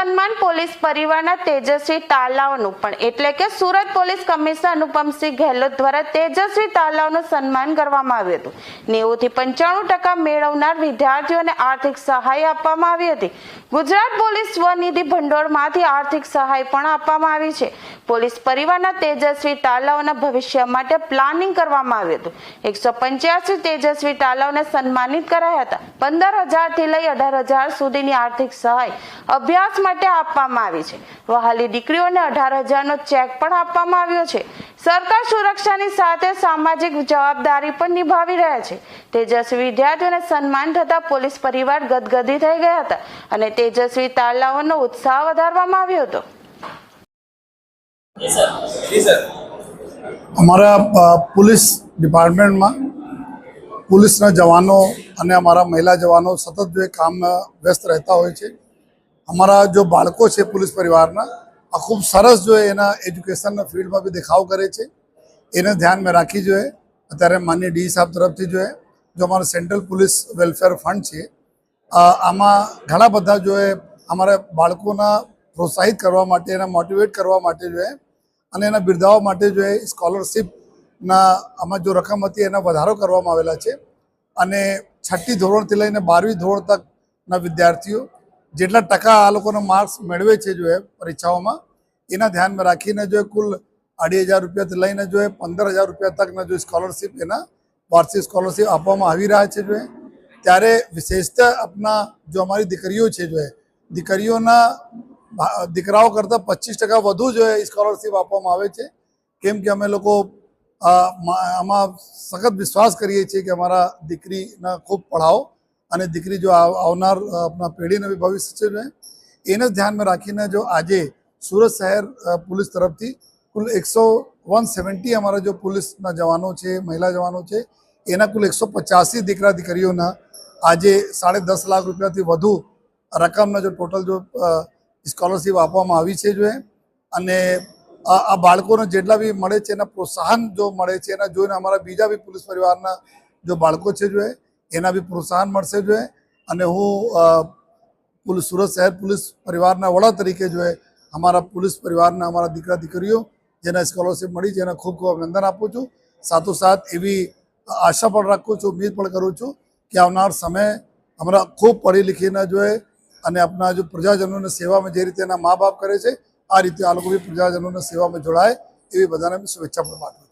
સન્માન પોલીસ પરિવારના તેજસ્વી તાલાઓનું પણ, એટલે કે સુરત પોલીસ કમિશનર અનુપમસિંહ ગેહલોત દ્વારા તેજસ્વી તાલાઓનું સન્માન કરવામાં આવ્યું હતું. નેવું થી પંચાણું ટકા મેળવનાર વિદ્યાર્થીઓને આર્થિક સહાય આપવામાં આવી હતી. ગુજરાત પોલીસ સ્વનિધિ ભંડોળમાંથી આર્થિક સહાય પણ આપવામાં આવી છે. પોલીસ પરિવારના તેજસ્વી તાલાઓના ભવિષ્ય માટે પ્લાનિંગ કરવામાં આવ્યું હતું. એકસો પંચ્યાસી તેજસ્વી તાલાઓને સન્માનિત કરાયા હતા. પંદર હજારથી લઈ અઢાર હજાર સુધીની આર્થિક સહાય, અભ્યાસ માટે આપવામાં આવી છે. વહાલી દીકરીઓને અઢાર હજારનો ચેક પણ આપવામાં આવ્યો છે. સરકાર સુરક્ષાની સાથે સામાજિક જવાબદારી પણ નિભાવી રહ્યા છે. તેજસ્વી વિદ્યાર્થીઓને સન્માન થતા પોલીસ પરિવાર ગદગદી થઈ ગયા હતા અને તેજસ્વી તાલાઓનો ઉત્સાહ વધારવામાં આવ્યો હતો. અમારા પોલીસ ડિપાર્ટમેન્ટમાં પોલીસના જવાનો અને અમારા મહિલા જવાનો સતત જે કામમાં વ્યસ્ત રહેતા હોય છે અમારા જો બાળકો છે પોલીસ પરિવારના, આ ખૂબ સરસ જો એના એજ્યુકેશનના ફિલ્ડમાં બી દેખાવ કરે છે. એને ધ્યાનમાં રાખી જોઈએ અત્યારે માન્ય ડી સાહેબ તરફથી જોઈએ જો અમારો સેન્ટ્રલ પોલીસ વેલફેર ફંડ છે આમાં ઘણા બધા જો અમારા બાળકોના પ્રોત્સાહિત કરવા માટે, એના મોટિવેટ કરવા માટે જોઈએ અને એના બિરદાવવા માટે જો સ્કોલરશિપના આમાં જો રકમ હતી એના વધારો કરવામાં આવેલા છે. અને છઠ્ઠી ધોરણથી લઈને બારમી ધોરણ તકના વિદ્યાર્થીઓ જેટલા ટકા આ લોકોનો માર્ક્સ મેળવે છે જો એ પરીક્ષાઓમાં, એના ધ્યાનમાં રાખીને જો કુલ અઢી હજાર રૂપિયાથી લઈને જો એ પંદર હજાર રૂપિયા તકના જો સ્કોલરશિપ એના વાર્ષિક સ્કોલરશિપ આપવામાં આવી રહ્યા છે જો ત્યારે વિશેષતા આપના જો અમારી દીકરીઓ છે જો એ, દીકરીઓના દીકરાઓ કરતાં પચીસ ટકા વધુ જો એ સ્કોલરશિપ આપવામાં આવે છે. કેમ કે અમે લોકો આમાં સખત વિશ્વાસ કરીએ છીએ કે અમારા દીકરીના ખૂબ પઢાઓ અને દીકરી જો આવ- આવનાર આપણા પેઢીને ભવિષ્ય છે એને ધ્યાનમાં રાખીને જો આજે સુરત શહેર પોલીસ તરફથી કુલ એકસો વન સેવન્ટી અમારા જો પોલીસના જવાનો છે, મહિલા જવાનો છે, એના કુલ એકસો પચાસી દીકરા દીકરીઓના આજે સાડે દસ લાખ રૂપિયાથી વધુ રકમના જો ટોટલ જો સ્કોલરશિપ આપવામાં આવી છે જો અને આ બાળકોને જેટલા બી મળે છે, એના પ્રોત્સાહન જો મળે છે, એના જોઈને અમારા બીજા બી પોલીસ પરિવારના જો બાળકો છે જો એના બી પ્રોત્સાહન મળશે જોઈએ અને હું સુરત શહેર પોલીસ પરિવારના વડા તરીકે જોઈએ અમારા પોલીસ પરિવારના અમારા દીકરા દીકરીઓ જેને સ્કોલરશિપ મળી છે એને ખૂબ ખૂબ અભિનંદન આપું છું. સાથોસાથ એવી આશા પણ રાખું છું ઉમ્મીદ પણ કરું છું કે આવનાર સમય અમારા ખૂબ પઢી લીખીને જોઈએ અને આપણા જો પ્રજાજનોની સેવામાં જે રીતે એના મા બાપ કરે છે, આ રીતે આ લોકો બી પ્રજાજનોની સેવામાં જોડાય એવી બધાને શુભેચ્છા પણ પાઠવું